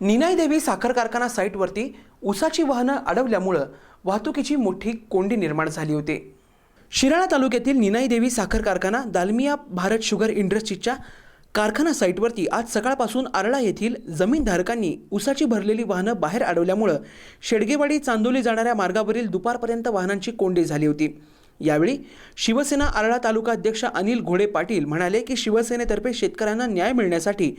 निनाई देवी साखर कारखाना साईटवरती उसाची वाहनं अडवल्यामुळं वाहतुकीची मोठी कोंडी निर्माण झाली होती. शिराळा तालुक्यातील निनाई देवी साखर कारखाना दालमिया भारत शुगर इंडस्ट्रीजच्या कारखाना साईटवरती आज सकाळपासून आरळा येथील जमीनधारकांनी उसाची भरलेली वाहनं बाहेर अडवल्यामुळं शेडगेवाडी चांदोली जाणाऱ्या मार्गावरील दुपारपर्यंत वाहनांची कोंडी झाली होती. यावेळी शिवसेना आरळा तालुका अध्यक्ष अनिल घोडे पाटील म्हणाले की शिवसेनेतर्फे शेतकऱ्यांना न्याय मिळण्यासाठी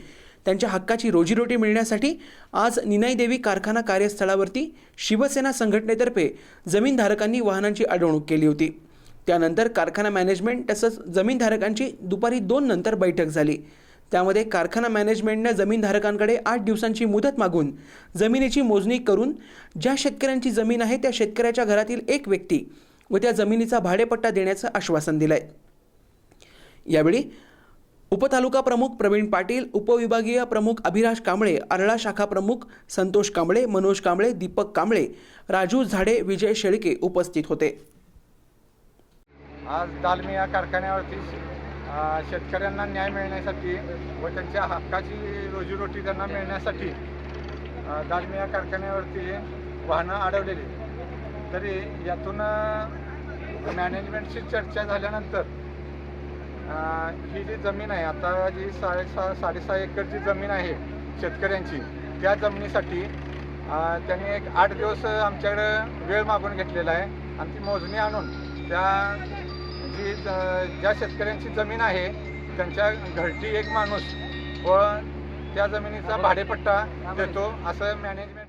त्यांच्या हक्काची रोजीरोटी मिळण्यासाठी आज निनाई देवी कारखाना कार्यस्थळावरती शिवसेना संघटनेतर्फे जमीनधारकांनी वाहनांची अडवणूक केली होती. त्यानंतर कारखाना मॅनेजमेंट तसंच जमीनधारकांची दुपारी दोन नंतर बैठक झाली. त्यामध्ये कारखाना मॅनेजमेंटनं जमीनधारकांकडे आठ दिवसांची मुदत मागून जमिनीची मोजणी करून ज्या शेतकऱ्यांची जमीन आहे त्या शेतकऱ्याच्या घरातील एक व्यक्ती व त्या जमिनीचा भाडेपट्टा देण्याचं आश्वासन दिलंय. यावेळी उपतालुका प्रमुख प्रवीण पाटील उपविभागीय प्रमुख अभिराज कांबळे अरळा शाखा प्रमुख संतोष कांबळे मनोज कांबळे दीपक कांबळे राजू झाडे विजय शेळके उपस्थित होते. आज दालमी या कारखान्यावरती शेतकऱ्यांना न्याय मिळण्यासाठी व त्यांच्या हक्काची रोजीरोटी त्यांना मिळण्यासाठी दालमिया दालमी या कारखान्यावरती वाहनं अडवलेली तरी यातून मॅनेजमेंटशी चर्चा झाल्यानंतर ही जी जमीन आहे आता जी साडेसहा साडेसहा एकर जी जमीन आहे शेतकऱ्यांची त्या जमिनीसाठी त्यांनी एक आठ दिवस आमच्याकडं वेळ मागून घेतलेला आहे. आणि ती मोजणी आणून त्या जी ज- ज्या शेतकऱ्यांची जमीन आहे त्यांच्या घरटी एक माणूस व त्या जमिनीचा भाडेपट्टा देतो असं मॅनेजमेंट